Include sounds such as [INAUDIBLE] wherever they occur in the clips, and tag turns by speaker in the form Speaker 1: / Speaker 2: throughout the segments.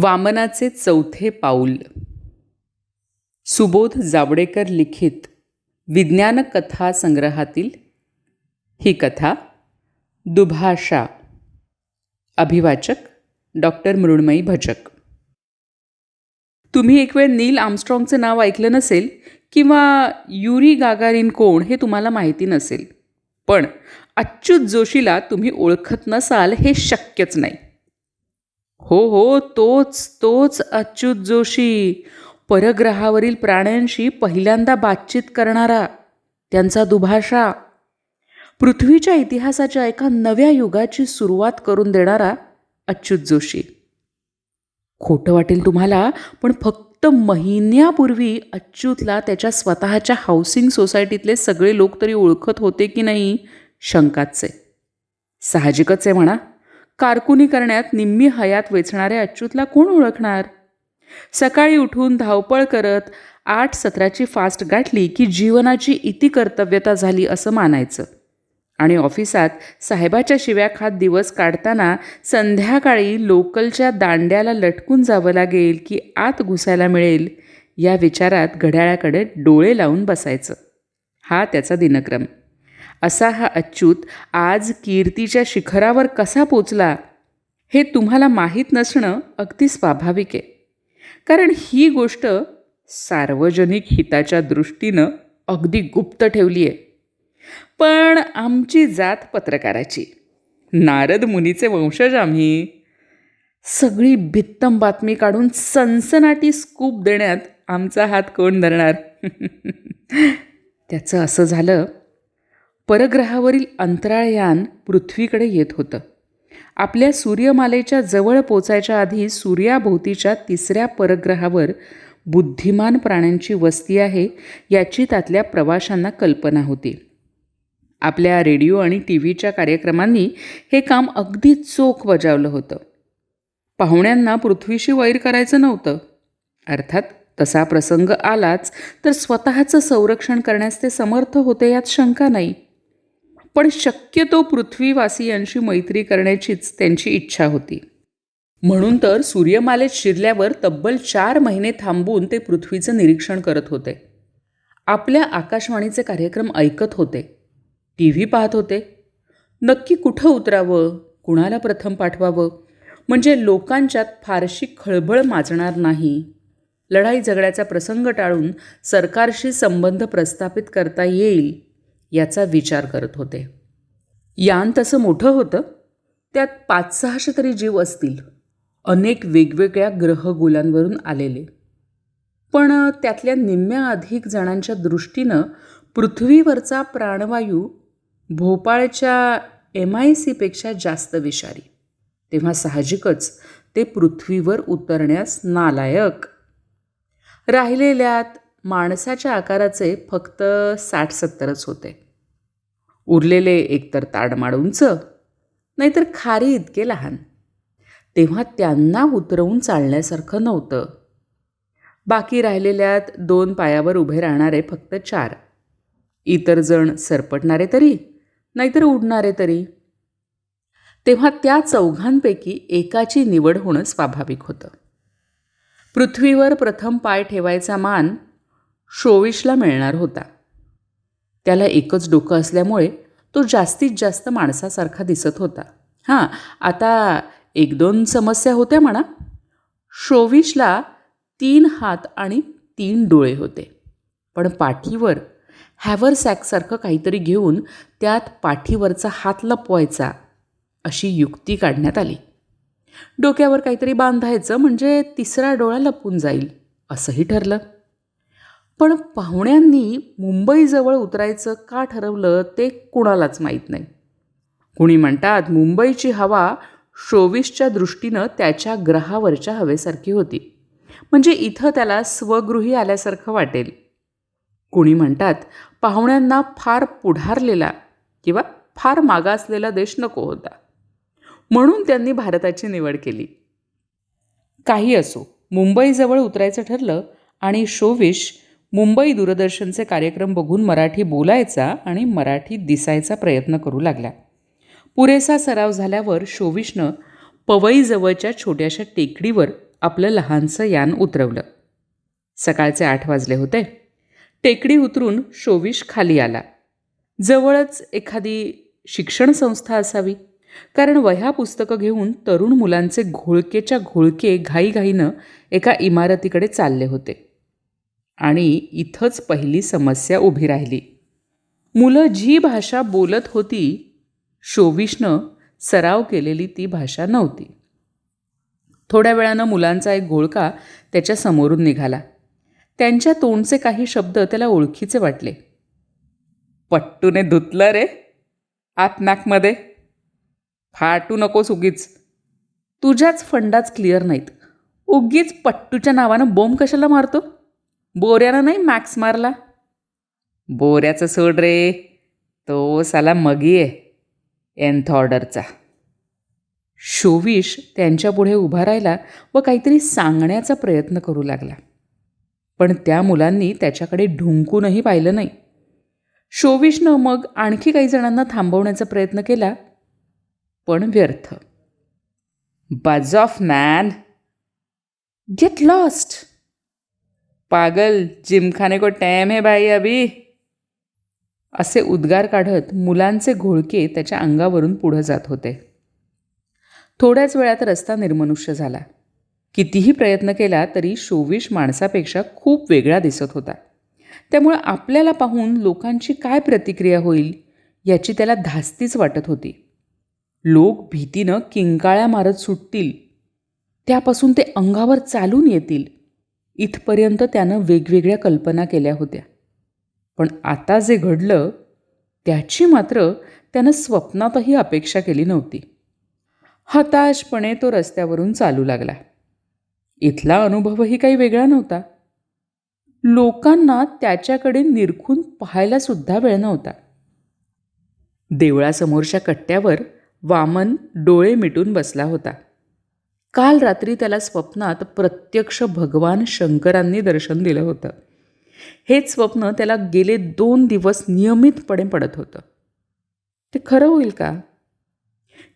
Speaker 1: वामनाचे चौथे पाऊल. सुबोध जावडेकर लिखित विज्ञान कथा संग्रहातील ही कथा दुभाषा. अभिवाचक डॉक्टर मृण्मयी भजक तुम्ही एक वेळ नील आमस्ट्रॉंगचं नाव ऐकलं नसेल किंवा युरी गागारिन कोण हे तुम्हाला माहिती नसेल. पण अच्युत जोशीला तुम्ही ओळखत नसाल हे शक्यच नाही. हो हो तोच तोच अच्युत जोशी परग्रहावरील प्राण्यांशी पहिल्यांदा बातचीत करणारा त्यांचा दुभाषा. पृथ्वीच्या इतिहासाच्या एका नव्या युगाची सुरुवात करून देणारा अच्युत जोशी. खोटं वाटेल तुम्हाला पण फक्त महिन्यापूर्वी अच्युतला त्याच्या स्वतःच्या हाऊसिंग सोसायटीतले सगळे लोक तरी ओळखत होते की नाही शंकाचे. साहजिकच आहे म्हणा. कारकुनी करण्यात निम्मी हयात वेचणाऱ्या अच्युतला कोण ओळखणार? सकाळी उठून धावपळ करत आठ सत्राची फास्ट गाठली की जीवनाची इति कर्तव्यता झाली असं मानायचं. आणि ऑफिसात साहेबाच्या शिव्या खात दिवस काढताना संध्याकाळी लोकलच्या दांड्याला लटकून जावं लागेल की आत घुसायला मिळेल या विचारात घड्याळाकडे डोळे लावून बसायचं. हा त्याचा दिनक्रम. असा हा अच्युत आज कीर्तीच्या शिखरावर कसा पोचला हे तुम्हाला माहीत नसणं अगदी स्वाभाविक आहे. कारण ही गोष्ट सार्वजनिक हिताच्या दृष्टीनं अगदी गुप्त ठेवली आहे. पण आमची जात पत्रकाराची नारद मुनीचे वंशज आम्ही सगळी भित्तम बातमी काढून सनसनाटी स्कूप देण्यात आमचा हात कोण धरणार? [LAUGHS] त्याचं असं झालं परग्रहावरील अंतराळयान पृथ्वीकडे येत होतं. आपल्या सूर्यमालेच्या जवळ पोचायच्या आधी सूर्याभोवतीच्या तिसऱ्या परग्रहावर बुद्धिमान प्राण्यांची वस्ती आहे याची त्यातल्या प्रवाशांना कल्पना होती. आपल्या रेडिओ आणि टी व्हीच्या कार्यक्रमांनी हे काम अगदी चोख बजावलं होतं. पाहुण्यांना पृथ्वीशी वैर करायचं नव्हतं. अर्थात तसा प्रसंग आलाच तर स्वतःचं संरक्षण करण्यास ते समर्थ होते यात शंका नाही. पण शक्यतो पृथ्वीवासियांशी मैत्री करण्याचीच त्यांची इच्छा होती. म्हणून तर सूर्यमालेत शिरल्यावर तब्बल चार महिने थांबून ते पृथ्वीचं निरीक्षण करत होते. आपल्या आकाशवाणीचे कार्यक्रम ऐकत होते. टी व्ही पाहत होते. नक्की कुठं उतरावं? कुणाला प्रथम पाठवावं? म्हणजे लोकांच्यात फारशी खळबळ माजणार नाही. लढाई झगड्याचा प्रसंग टाळून सरकारशी संबंध प्रस्थापित करता येईल. याचा विचार करत होते. यान तसं मोठं होतं त्यात पाच सहाशे तरी जीव असतील. अनेक वेगवेगळ्या ग्रहगोलांवरून आलेले. पण त्यातल्या निम्म्या अधिक जणांच्या दृष्टीनं पृथ्वीवरचा प्राणवायू भोपाळच्या एम आय सीपेक्षा जास्त विषारी. तेव्हा साहजिकच ते पृथ्वीवर उतरण्यास नालायक. राहिलेल्यात माणसाच्या आकाराचे फक्त साठ सत्तरच होते. उरलेले एकतर ताडमाड उंच नाहीतर खारी इतके लहान. तेव्हा त्यांना उतरवून चालण्यासारखं नव्हतं. बाकी राहिलेल्यात दोन पायावर उभे राहणारे फक्त चार. इतर जण सरपटणारे तरी नाहीतर उडणारे तरी. तेव्हा त्या चौघांपैकी एकाची निवड होणं स्वाभाविक होतं. पृथ्वीवर प्रथम पाय ठेवायचा मान शोविशला मिळणार होता. त्याला एकच डोकं असल्यामुळे तो जास्तीत जास्त माणसासारखा दिसत होता. हां आता एक दोन समस्या होत्या म्हणा. शोविशला तीन हात आणि तीन डोळे होते. पण पाठीवर हॅवर सॅकसारखं काहीतरी घेऊन त्यात पाठीवरचा हात लपवायचा अशी युक्ती काढण्यात आली. डोक्यावर काहीतरी बांधायचं म्हणजे तिसरा डोळा लपून जाईल असंही ठरलं. पण पाहुण्यांनी मुंबईजवळ उतरायचं का ठरवलं ते कुणालाच माहीत नाही. कुणी म्हणतात मुंबईची हवा शोविशच्या दृष्टीनं त्याच्या ग्रहावरच्या हवेसारखी होती. म्हणजे इथं त्याला स्वगृही आल्यासारखं वाटेल. कुणी म्हणतात पाहुण्यांना फार पुढारलेला किंवा फार मागासलेला देश नको होता. म्हणून त्यांनी भारताची निवड केली. काही असो मुंबईजवळ उतरायचं ठरलं आणि शोविश मुंबई दूरदर्शनचे कार्यक्रम बघून मराठी बोलायचा आणि मराठी दिसायचा प्रयत्न करू लागला. पुरेसा सराव झाल्यावर शोविशनं पवईजवळच्या छोट्याशा टेकडीवर आपलं लहानसं यान उतरवलं. सकाळचे आठ वाजले होते. टेकडी उतरून शोविश खाली आला. जवळच एखादी शिक्षण संस्था असावी. कारण वह्या पुस्तकं घेऊन तरुण मुलांचे घोळकेच्या घोळके घाईघाईनं एका इमारतीकडे चालले होते. आणि इथंच पहिली समस्या उभी राहिली. मुलं जी भाषा बोलत होती शोविशनं सराव केलेली ती भाषा नव्हती. थोड्या वेळानं मुलांचा एक घोळका त्याच्या समोरून निघाला. त्यांच्या तोंडचे काही शब्द त्याला ओळखीचे वाटले. पट्टूने धुतलं रे आत नाकमध्ये फाटू नकोस उगीच. तुझ्याच फंडाच क्लिअर नाहीत. उगीच पट्टूच्या नावानं बोंब कशाला मारतो? बोऱ्यानं नाही मॅक्स मारला? बोऱ्याचं सोड रे. तो साला मगी आहे एन्थ ऑर्डरचा शोविश त्यांच्यापुढे उभा राहिला व काहीतरी सांगण्याचा प्रयत्न करू लागला. पण त्या मुलांनी त्याच्याकडे ढुंकूनही पाहिलं नाही. शोविशनं मग आणखी काही जणांना थांबवण्याचा प्रयत्न केला पण व्यर्थ. बज ऑफ मॅन गेट लॉस्ट पागल जिमखाने को टॅम है भाई अभी. असे उद्गार काढत मुलांचे घोळके त्याच्या अंगावरून पुढं जात होते. थोड्याच वेळात रस्ता निर्मनुष्य झाला. कितीही प्रयत्न केला तरी शोविश माणसापेक्षा खूप वेगळा दिसत होता. त्यामुळं आपल्याला पाहून लोकांची काय प्रतिक्रिया होईल याची त्याला धास्तीच वाटत होती. लोक भीतीनं किंकाळ्या मारत सुटतील. त्यापासून ते अंगावर चालून येतील. इथपर्यंत त्यानं वेगवेगळ्या कल्पना केल्या होत्या. पण आता जे घडलं त्याची मात्र त्यानं स्वप्नातही अपेक्षा केली नव्हती. हताशपणे तो रस्त्यावरून चालू लागला. इथला अनुभवही काही वेगळा नव्हता. लोकांना त्याच्याकडे निरखून पाहायला सुद्धा वेळ नव्हता. देवळासमोरच्या कट्ट्यावर वामन डोळे मिटून बसला होता. काल रात्री त्याला स्वप्नात प्रत्यक्ष भगवान शंकरांनी दर्शन दिलं होतं. हेच स्वप्न त्याला गेले दोन दिवस नियमितपणे पडत होतं. ते खरं होईल का?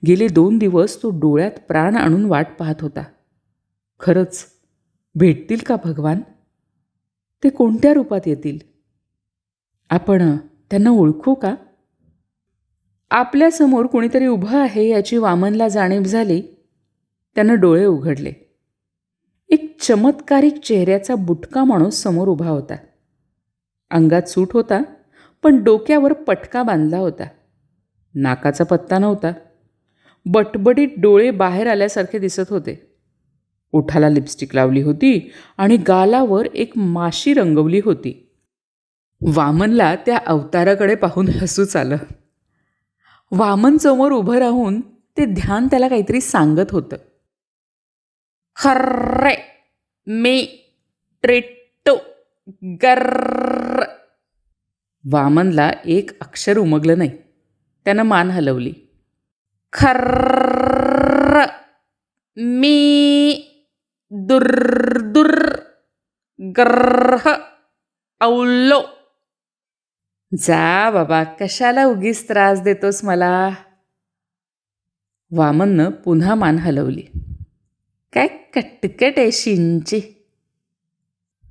Speaker 1: गेले दोन दिवस तो डोळ्यात प्राण आणून वाट पाहत होता. खरंच भेटतील का भगवान? ते कोणत्या रूपात येतील? आपण त्यांना ओळखू का? आपल्यासमोर कोणीतरी उभं आहे याची वामनला जाणीव झाली. त्यानं डोळे उघडले. एक चमत्कारिक चेहऱ्याचा बुटका माणूस समोर उभा होता. अंगात सूट होता पण डोक्यावर पटका बांधला होता. नाकाचा पत्ता नव्हता. बटबडीत डोळे बाहेर आल्यासारखे दिसत होते. ओठाला लिपस्टिक लावली होती आणि गालावर एक माशी रंगवली होती. वामनला त्या अवताराकडे पाहून हसूच आलं. वामन समोर उभं राहून ते ध्यान त्याला काहीतरी सांगत होतं. खर्रे मी ट्रेटो गर्र वामनला एक अक्षर उमगलं नाही त्यानं मान हलवली खर्र मी दुर्दुर गर्ह औलो जा बाबा कशाला उगीच त्रास देतोस मला वामननं पुन्हा मान हलवली काय कटकट आहे शिंची.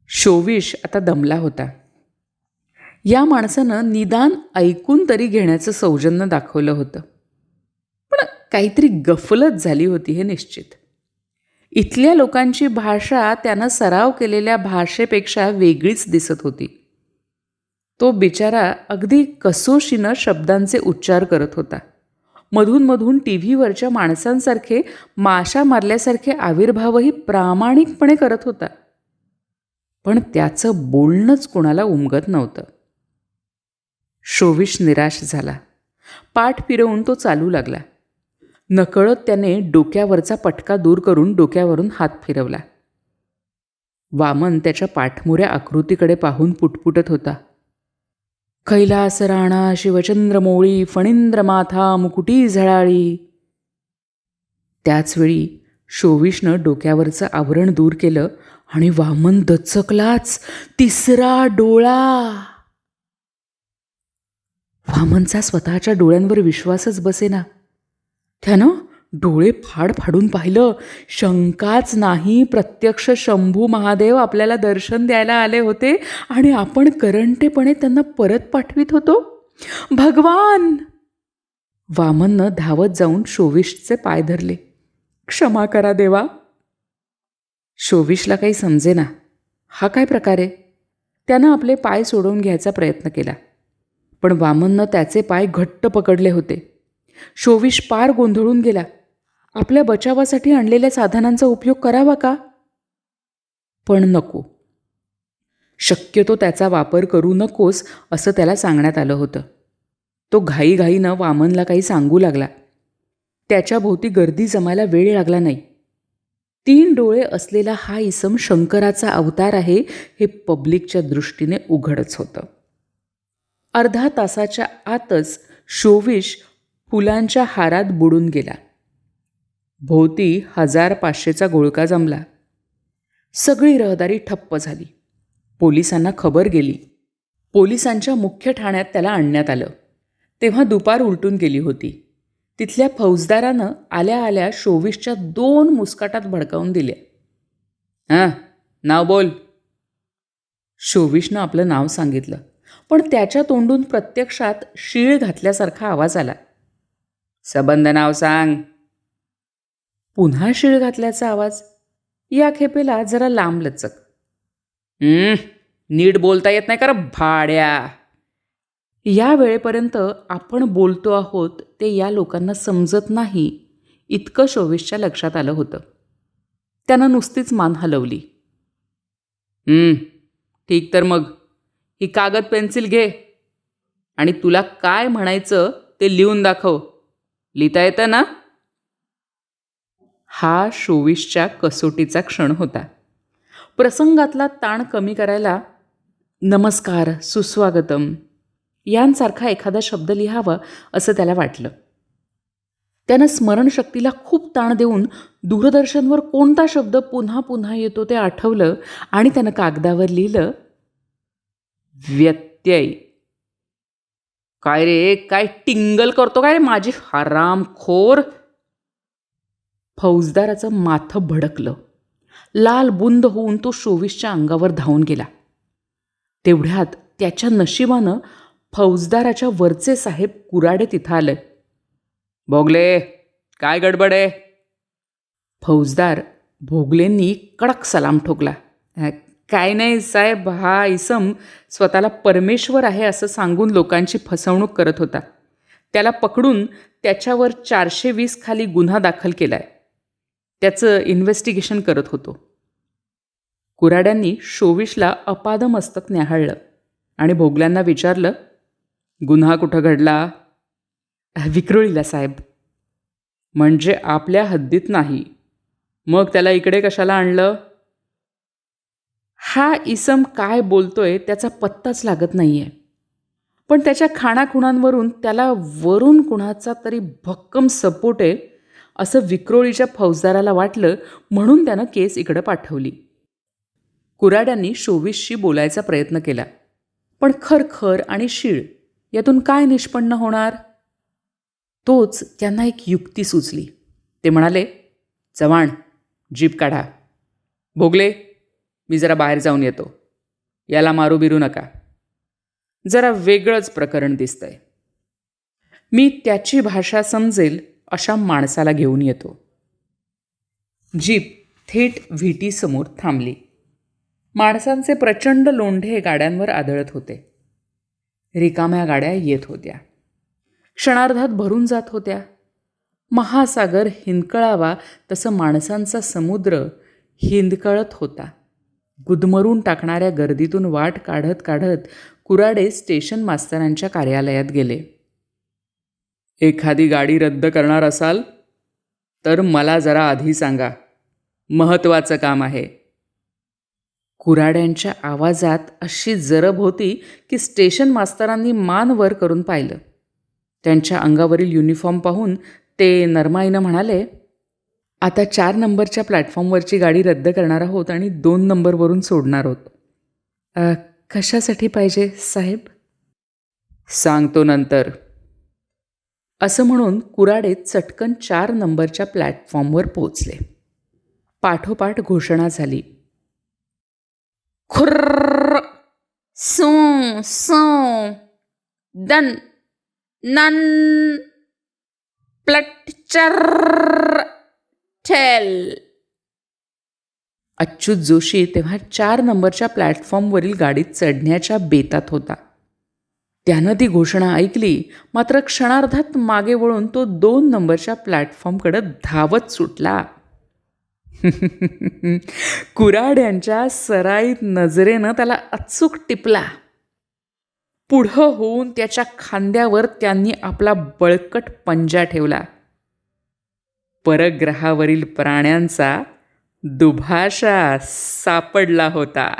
Speaker 1: शोविश आता दमला होता. या माणसानं निदान ऐकून तरी घेण्याचं सौजन्य दाखवलं होतं. पण काहीतरी गफलत झाली होती हे निश्चित. इथल्या लोकांची भाषा त्यानं सराव केलेल्या भाषेपेक्षा वेगळीच दिसत होती. तो बिचारा अगदी कसोशीनं शब्दांचे उच्चार करत होता. मधूनमधून टी व्हीवरच्या माणसांसारखे माशा मारल्यासारखे आविर्भावही प्रामाणिकपणे करत होता. पण त्याचं बोलणंच कोणाला उमगत नव्हतं. शोविश निराश झाला. पाठ फिरवून तो चालू लागला. नकळत त्याने डोक्यावरचा पटका दूर करून डोक्यावरून हात फिरवला. वामन त्याच्या पाठमोऱ्या आकृतीकडे पाहून पुटपुटत होता. कैलास राणा शिवचंद्र मोळी फणींद्र माथा मुकुटी झळाळी. त्याचवेळी शोविशनं डोक्यावरचं आवरण दूर केलं आणि वामन दचकलाच तिसरा डोळा. वामनचा स्वतःच्या डोळ्यांवर विश्वासच बसेना. त्यानं डोळे फाड फाडून पाहिलं. शंकाच नाही प्रत्यक्ष शंभू महादेव आपल्याला दर्शन द्यायला आले होते आणि आपण करंटेपणे त्यांना परत पाठवित होतो. भगवान! वामननं धावत जाऊन शोविशचे पाय धरले. क्षमा करा देवा. शोविशला काही समजेना. हा काय प्रकार आहे? त्यानं आपले पाय सोडवून घ्यायचा प्रयत्न केला. पण वामननं त्याचे पाय घट्ट पकडले होते. शोविश पार गोंधळून गेला. आपल्या बचावासाठी आणलेल्या साधनांचा उपयोग करावा का? पण नको. शक्यतो त्याचा वापर करू नकोस असं त्याला सांगण्यात आलं होतं. तो घाईघाईनं वामनला काही सांगू लागला. त्याच्या भोवती गर्दी जमायला वेळ लागला नाही. तीन डोळे असलेला हा इसम शंकराचा अवतार आहे हे पब्लिकच्या दृष्टीने उघडच होतं. अर्धा तासाच्या आतच शोविश फुलांच्या हारात बुडून गेला. भोवती हजार पाचशेचा गोळका जमला. सगळी रहदारी ठप्प झाली. पोलिसांना खबर गेली. पोलिसांच्या मुख्य ठाण्यात त्याला आणण्यात आलं. तेव्हा दुपार उलटून गेली होती. तिथल्या फौजदारानं आल्या आल्या शोवीसच्या दोन मुस्काटात भडकावून दिल्या. हां नाव बोल. शोविशनं आपलं नाव सांगितलं पण त्याच्या तोंडून प्रत्यक्षात शीळ घातल्यासारखा आवाज आला. सबंध नाव सांग. पुन्हा शीळ घातल्याचा आवाज या खेपेला जरा लांब लचक. नीट बोलता येत नाही का भाड्या? या वेळेपर्यंत आपण बोलतो आहोत ते या लोकांना समजत नाही इतकं शोविशच्या लक्षात आलं होतं. त्यानं नुसतीच मान हलवली. ठीक तर मग ही कागद पेन्सिल घे आणि तुला काय म्हणायचं ते लिहून दाखव. लिहिता येतं ना? हा शोविशच्या कसोटीचा क्षण होता. प्रसंगातला ताण कमी करायला नमस्कार सुस्वागतम यांसारखा एखादा शब्द लिहावा असं त्याला वाटलं. त्यानं स्मरणशक्तीला खूप ताण देऊन दूरदर्शनवर कोणता शब्द पुन्हा पुन्हा येतो ते आठवलं आणि त्यानं कागदावर लिहिलं व्यत्यय. काय रे? काय टिंगल करतो काय? रे माझी हरामखोर फौजदाराचं माथं भडकलं. लाल बुंद होऊन तो शोविसच्या अंगावर धावून गेला. तेवढ्यात त्याच्या नशिबानं फौजदाराच्या वरचे साहेब कुराडे तिथं आले. भोगले काय गडबड आहे? फौजदार भोगलेंनी कडक सलाम ठोकला. काय नाही साहेब हा इसम स्वतःला परमेश्वर आहे असं सांगून लोकांची फसवणूक करत होता. त्याला पकडून त्याच्यावर चारशे वीस खाली गुन्हा दाखल केला आहे त्याचं इन्व्हेस्टिगेशन करत होतो. कुराड्यांनी शोविशला अपादमस्तक न्याहाळलं आणि भोगल्यांना विचारलं गुन्हा कुठं घडला? विक्रोळीला साहेब. म्हणजे आपल्या हद्दीत नाही. मग त्याला इकडे कशाला आणलं? हा इसम काय बोलतोय त्याचा पत्ताच लागत नाही आहे पण त्याच्या खाणाखुणांवरून त्याला वरून कुणाचा तरी भक्कम सपोर्ट आहे असं विक्रोळीच्या फौजदाराला वाटलं म्हणून त्यानं केस इकडं पाठवली. कुराड्यांनी शोविसशी बोलायचा प्रयत्न केला. पण खरखर आणि शीळ यातून काय निष्पन्न होणार? तोच त्यांना एक युक्ती सुचली. ते म्हणाले चव्हाण जीप काढा. भोगले मी जरा बाहेर जाऊन येतो. याला मारू बिरू नका. जरा वेगळंच प्रकरण दिसतंय. मी त्याची भाषा समजेल अशा माणसाला घेऊन येतो. जीप थेट व्हीटीसमोर थांबली. माणसांचे प्रचंड लोंढे गाड्यांवर आदळत होते. रिकाम्या गाड्या येत होत्या. क्षणार्धात भरून जात होत्या. महासागर हिंदकळावा तसं माणसांचा समुद्र हिंदकळत होता. गुदमरून टाकणाऱ्या गर्दीतून वाट काढत काढत कुराडे स्टेशन मास्तरांच्या कार्यालयात गेले. एखादी गाडी रद्द करणार असाल तर मला जरा आधी सांगा. महत्त्वाचं काम आहे. कुराड्यांच्या आवाजात अशी जरब होती की स्टेशन मास्तरांनी मान वर करून पाहिलं. त्यांच्या अंगावरील युनिफॉर्म पाहून ते नरमाईनं म्हणाले आता चार नंबरच्या प्लॅटफॉर्मवरची गाडी रद्द करणार आहोत आणि दोन नंबरवरून सोडणार आहोत. कशासाठी पाहिजे साहेब? सांगतो नंतर. असं म्हणून कुराडे चटकन चार नंबरच्या प्लॅटफॉर्मवर पोचले पाठोपाठ घोषणा झाली. खुर्र सो सो दन नन प्लटचर ठेल. अच्युत जोशी तेव्हा चार नंबरच्या प्लॅटफॉर्मवरील गाडीत चढण्याच्या बेतात होता. त्यानं ती घोषणा ऐकली. मात्र क्षणार्धात मागे वळून तो दोन नंबरच्या प्लॅटफॉर्मकडं धावत सुटला. [LAUGHS] कुराड यांच्या सराईत नजरेनं त्याला अचूक टिपला. पुढं होऊन त्याच्या खांद्यावर त्यांनी आपला बळकट पंजा ठेवला. परग्रहावरील प्राण्यांचा दुभाषा सापडला होता.